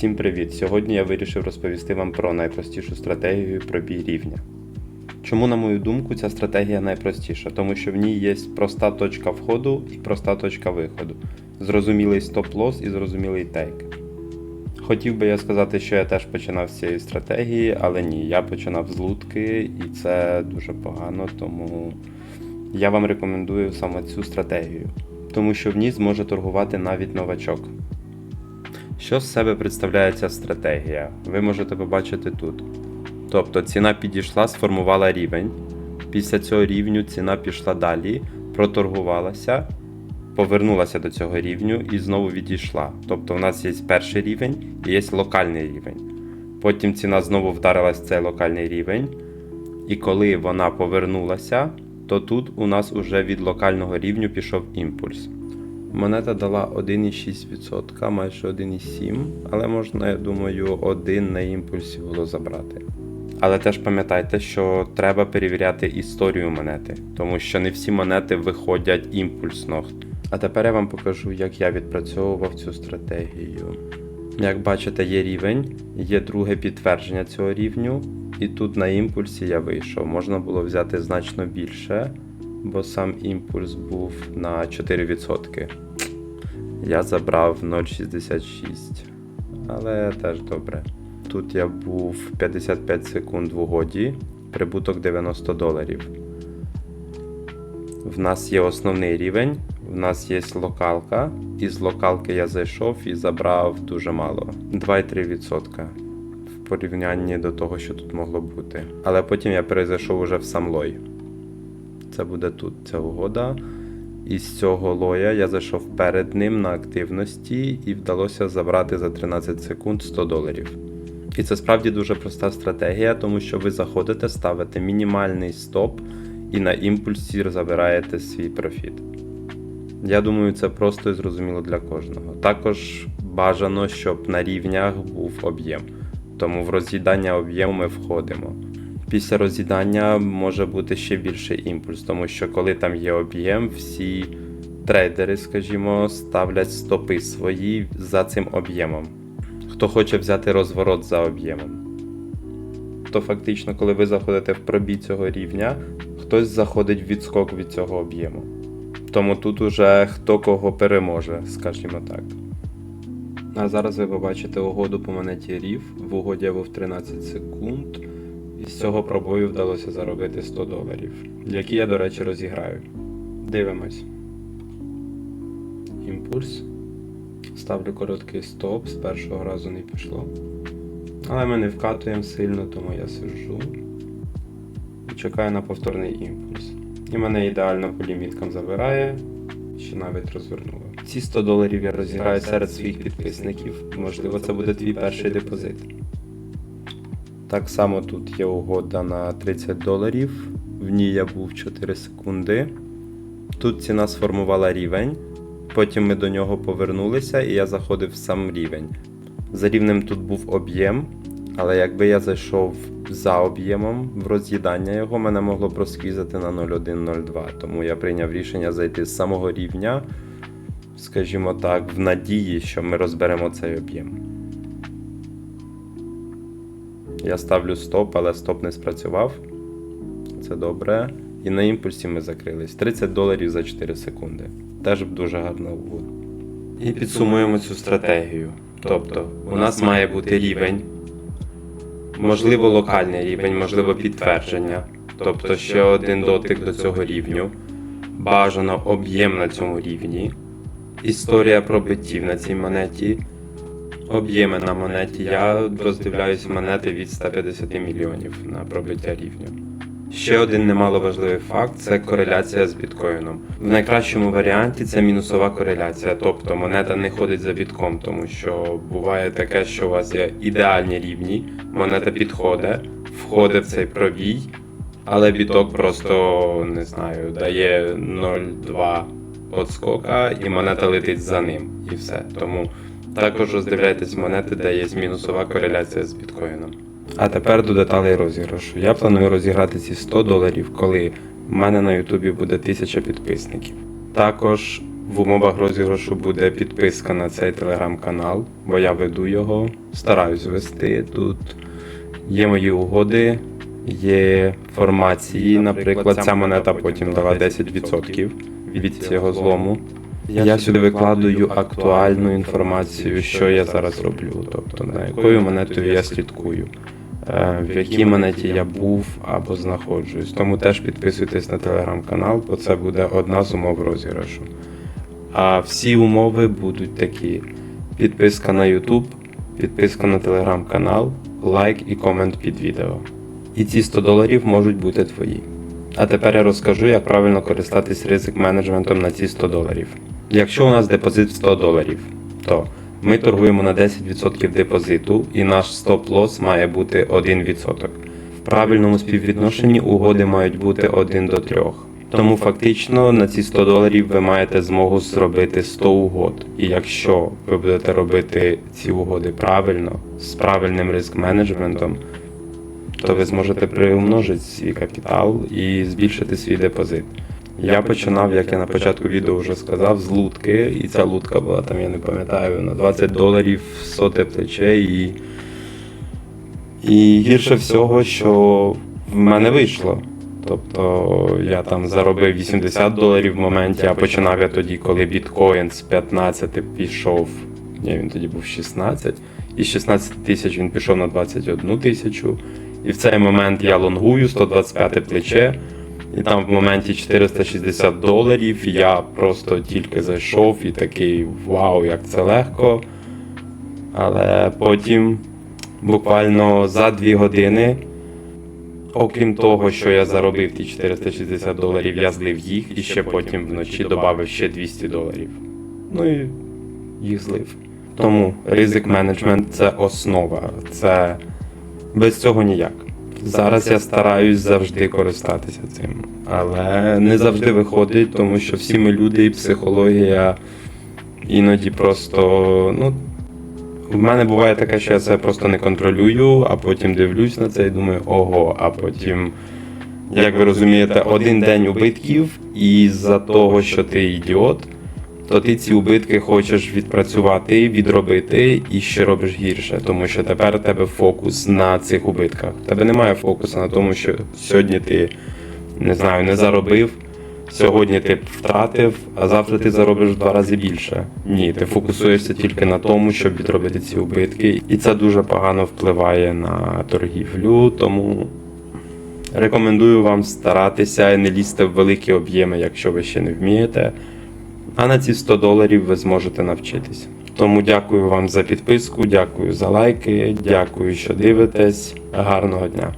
Всім привіт! Сьогодні я вирішив розповісти вам про найпростішу стратегію пробій рівня. Чому, на мою думку, ця стратегія найпростіша? Тому що в ній є проста точка входу і проста точка виходу, зрозумілий стоп-лос і зрозумілий тейк. Хотів би я сказати, що я теж починав з цієї стратегії, але ні, я починав з лутки, і це дуже погано, тому я вам рекомендую саме цю стратегію, тому що в ній зможе торгувати навіть новачок. Що з себе представляє ця стратегія? Ви можете побачити тут. Тобто ціна підійшла, сформувала рівень. Після цього рівню ціна пішла далі, проторгувалася, повернулася до цього рівню і знову відійшла. Тобто у нас є перший рівень і є локальний рівень. Потім ціна знову вдарилась в цей локальний рівень. І коли вона повернулася, то тут у нас уже від локального рівню пішов імпульс. Монета дала 1,6%, майже 1,7%, але можна, я думаю, один на імпульсі було забрати. Але теж пам'ятайте, що треба перевіряти історію монети, тому що не всі монети виходять імпульсно. А тепер я вам покажу, як я відпрацьовував цю стратегію. Як бачите, є рівень, є друге підтвердження цього рівню, і тут на імпульсі я вийшов. Можна було взяти значно більше, бо сам імпульс був на 4%. Я забрав 0,66, але теж добре. Тут я був 55 секунд в угоді, прибуток 90 доларів. В нас є основний рівень, в нас є локалка, і з локалки я зайшов і забрав дуже мало 2,3% в порівнянні до того, що тут могло бути. Але потім я перезайшов уже в сам лой. Це буде тут ця угода. І з цього лоя я зайшов перед ним на активності і вдалося забрати за 13 секунд 100 доларів. І це справді дуже проста стратегія, тому що ви заходите, ставите мінімальний стоп і на імпульсі забираєте свій профіт. Я думаю, це просто і зрозуміло для кожного. Також бажано, щоб на рівнях був об'єм. Тому в роз'їдання об'єму ми входимо. Після роз'їдання може бути ще більший імпульс, тому що коли там є об'єм, всі трейдери, скажімо, ставлять стопи свої за цим об'ємом. Хто хоче взяти розворот за об'ємом. То фактично, коли ви заходите в пробій цього рівня, хтось заходить в відскок від цього об'єму. Тому тут уже хто кого переможе, скажімо так. А зараз ви побачите угоду по монеті рів. В угоді був 13 секунд. З цього пробою вдалося заробити 100 доларів, які я, до речі, розіграю. Дивимось. Імпульс. Ставлю короткий стоп, з першого разу не пішло. Але ми не вкатуємо сильно, тому я сиджу і чекаю на повторний імпульс. І мене ідеально по ліміткам забирає, ще навіть розвернуло. Ці 100 доларів я розіграю серед своїх підписників. Можливо, це буде твій перший депозит. Так само тут є угода на 30 доларів. В ній я був 4 секунди. Тут ціна сформувала рівень. Потім ми до нього повернулися і я заходив в сам рівень. За рівнем тут був об'єм, але якби я зайшов за об'ємом в роз'їдання його, мене могло б розквізати на 0,1-0,2. Тому я прийняв рішення зайти з самого рівня, скажімо так, в надії, що ми розберемо цей об'єм. Я ставлю стоп, але стоп не спрацював. Це добре. І на імпульсі ми закрились. 30 доларів за 4 секунди. Теж дуже гарна угода. І підсумуємо цю стратегію. Тобто, у нас має бути рівень, можливо, локальний рівень, можливо, підтвердження. Тобто ще один дотик до цього рівню. Бажано об'єм на цьому рівні. Історія пробиттів на цій монеті. Об'єми на монеті. Я роздивляюсь монети від 150 мільйонів на пробиття рівня. Ще один немаловажливий факт це кореляція з біткоїном. В найкращому варіанті це мінусова кореляція, тобто монета не ходить за бітком, тому що буває таке, що у вас є ідеальні рівні, монета підходить, входить в цей пробій, але біток просто не знаю, дає 0,2 отскока і монета летить за ним. І все. Тому також роздивляйтесь монети, де є мінусова кореляція з біткоїном. А тепер до деталей розіграшу. Я планую розіграти ці 100 доларів, коли в мене на Ютубі буде 1000 підписників. Також В умовах розіграшу буде підписка на цей телеграм-канал, бо я веду його, стараюсь вести. Тут є мої угоди, є формації. Наприклад, ця монета потім дала 10% від цього злому. Я сюди викладаю актуальну інформацію, що я зараз роблю, тобто на якою монетою я слідкую, е, в якій монеті я був або знаходжусь. Тому теж підписуйтесь на телеграм-канал, бо це буде одна з умов розіграшу. А всі умови будуть такі: підписка на YouTube, підписка на телеграм-канал, лайк і комент під відео. І ці 100 доларів можуть бути твої. А тепер я розкажу, як правильно користатись ризик менеджментом на ці 100 доларів. Якщо у нас депозит 100 доларів, то ми торгуємо на 10% депозиту і наш стоп-лосс має бути 1%. В правильному співвідношенні угоди мають бути 1 до 3. Тому фактично на ці 100 доларів ви маєте змогу зробити 100 угод. І якщо ви будете робити ці угоди правильно, з правильним риск менеджментом, то ви зможете приумножити свій капітал і збільшити свій депозит. Я починав, як я на початку відео вже сказав, з лутки, і ця лутка була там, я не пам'ятаю, на 20 доларів соте плече і. І гірше всього, що в мене вийшло. Тобто я там заробив 80 доларів в моменті, а починав я тоді, коли біткоін з 15 пішов. Ні, він тоді був 16. І з 16 тисяч він пішов на 21 тисячу. І в цей момент я лонгую 125 плече. І там в моменті 460 доларів я просто тільки зайшов і такий вау, як це легко. Але потім, буквально за 2 години, окрім того, що я заробив ті 460 доларів, я злив їх і ще потім вночі додав ще 200 доларів. Ну і їх злив. Тому ризик менеджмент це основа. Це без цього ніяк. Зараз я стараюсь завжди користатися цим, але не завжди виходить, тому що всі ми люди і психологія іноді просто. ну, в мене буває таке, що я це просто не контролюю, а потім дивлюсь на це і думаю, ого, а потім, як ви розумієте, один день убитків, і з-за того, що ти ідіот, то ти ці убитки хочеш відпрацювати, відробити і ще робиш гірше, тому що тепер у тебе фокус на цих убитках. Тебе немає фокусу на тому, що сьогодні ти не знаю, не заробив. Сьогодні ти втратив, а завтра ти заробиш в два рази більше. Ні, ти фокусуєшся тільки на тому, щоб відробити ці убитки, і це дуже погано впливає на торгівлю. Тому рекомендую вам старатися і не лізти в великі об'єми, якщо ви ще не вмієте. А на ці 100 доларів ви зможете навчитись. Тому дякую вам за підписку, дякую за лайки, дякую, що дивитесь. Гарного дня!